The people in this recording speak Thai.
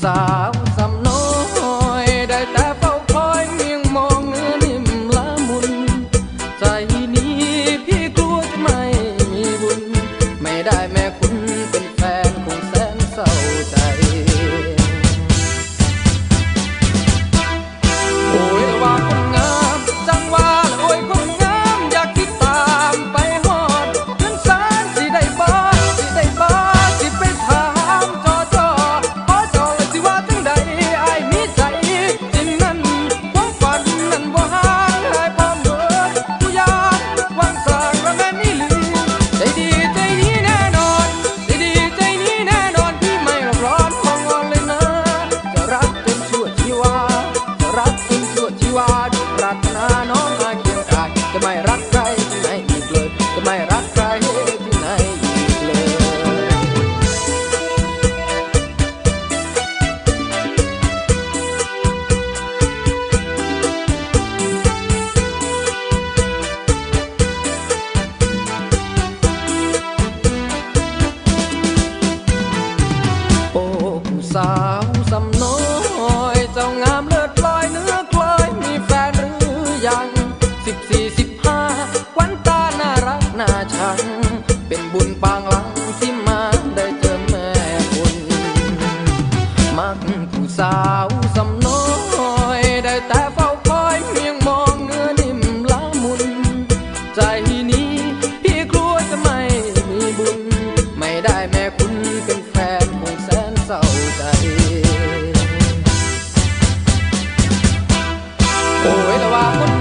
casal รักใครที่ไหนอีกเลย จะไม่รักใครที่ไหนอีกเลยโอ้ผู้สาาวสำน้อย ได้แต่เฝ้าคอยเพียงมองเนื้อนิ่มละมุน ใจนี้พี่กลัวจะไม่มีบุญ ไม่ได้แม่คุณเป็นแฟนคงแสนเศร้าใจ โอ้ยแต่ว่าคน